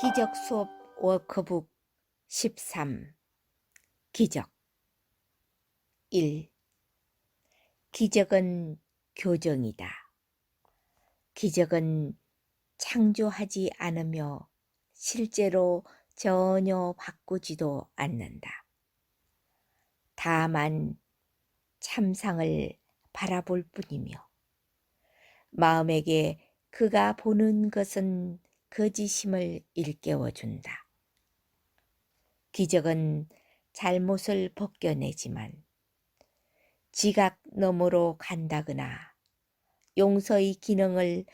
기적 수업 워크북 13 기적 1. 기적은 교정이다. 기적은 창조하지 않으며 실제로 전혀 바꾸지도 않는다. 다만 참상을 바라볼 뿐이며 마음에게 그가 보는 것은 거짓임을 일깨워준다. 기적은 잘못을 벗겨내지만 지각 너머로 간다거나 용서의 기능을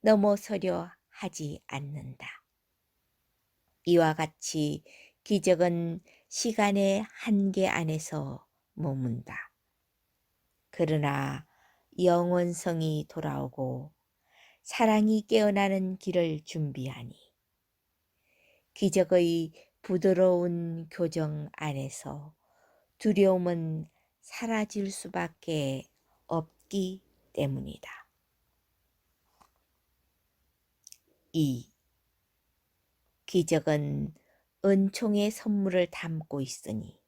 넘어서려 하지 않는다. 이와 같이 기적은 시간의 한계 안에서 머문다. 그러나 영원성이 돌아오고 사랑이 깨어나는 길을 준비하니 기적의 부드러운 교정 안에서 두려움은 사라질 수밖에 없기 때문이다. 2. 기적은 은총의 선물을 담고 있으니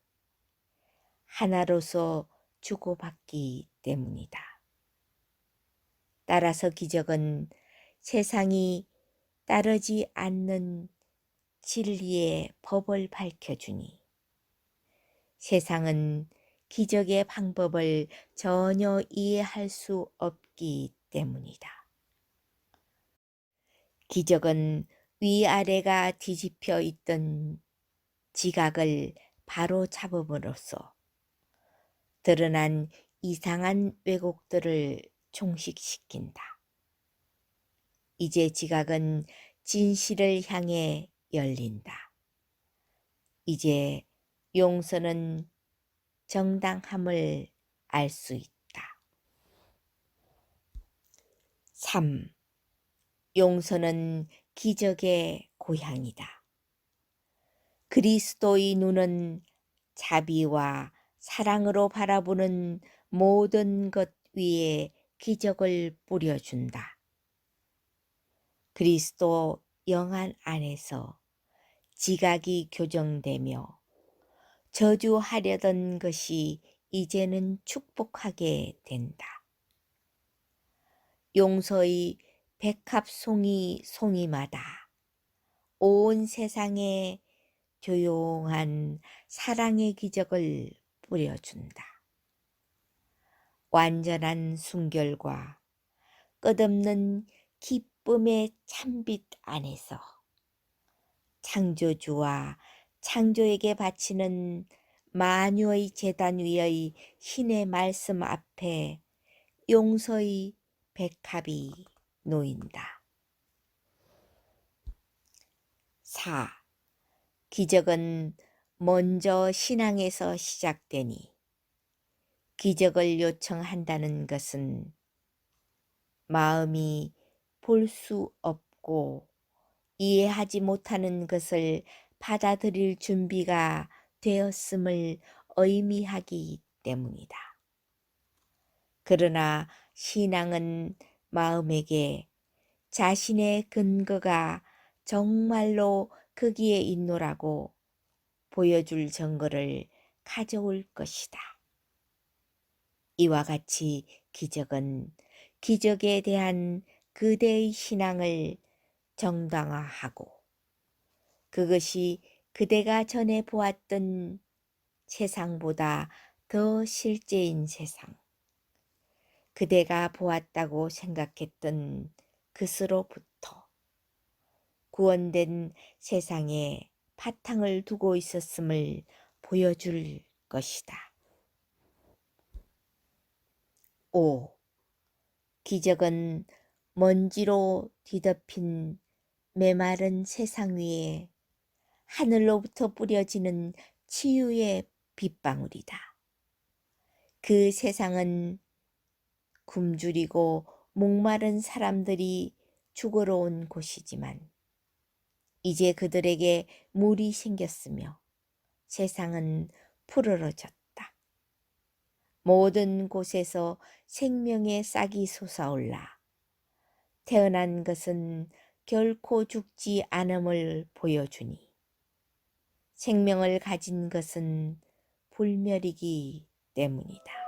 하나로서 주고받기 때문이다. 따라서 기적은 세상이 따르지 않는 진리의 법을 밝혀주니 세상은 기적의 방법을 전혀 이해할 수 없기 때문이다. 기적은 위아래가 뒤집혀 있던 지각을 바로 잡음으로써 드러난 이상한 왜곡들을 종식시킨다. 이제 지각은 진실을 향해 열린다. 이제 용서는 정당함을 알 수 있다. 3. 용서는 기적의 고향이다. 그리스도의 눈은 자비와 사랑으로 바라보는 모든 것 위에 기적을 뿌려준다. 그리스도 영안 안에서 지각이 교정되며 저주하려던 것이 이제는 축복하게 된다. 용서의 백합송이 송이마다 온 세상에 조용한 사랑의 기적을 뿌려준다. 완전한 순결과 끝없는 기쁨의 찬빛 안에서 창조주와 창조에게 바치는 만유의 재단 위의 신의 말씀 앞에 용서의 백합이 놓인다. 4. 기적은 먼저 신앙에서 시작되니 기적을 요청한다는 것은 마음이 볼 수 없고 이해하지 못하는 것을 받아들일 준비가 되었음을 의미하기 때문이다. 그러나 신앙은 마음에게 자신의 근거가 정말로 거기에 있노라고 보여줄 증거를 가져올 것이다. 이와 같이 기적은 기적에 대한 그대의 신앙을 정당화하고 그것이 그대가 전에 보았던 세상보다 더 실제인 세상, 그대가 보았다고 생각했던 그스로부터 구원된 세상에 바탕을 두고 있었음을 보여줄 것이다. 5. 기적은 먼지로 뒤덮인 메마른 세상 위에 하늘로부터 뿌려지는 치유의 빗방울이다. 그 세상은 굶주리고 목마른 사람들이 죽으러 온 곳이지만 이제 그들에게 물이 생겼으며 세상은 푸르러졌다. 모든 곳에서 생명의 싹이 솟아올라 태어난 것은 결코 죽지 않음을 보여주니 생명을 가진 것은 불멸이기 때문이다.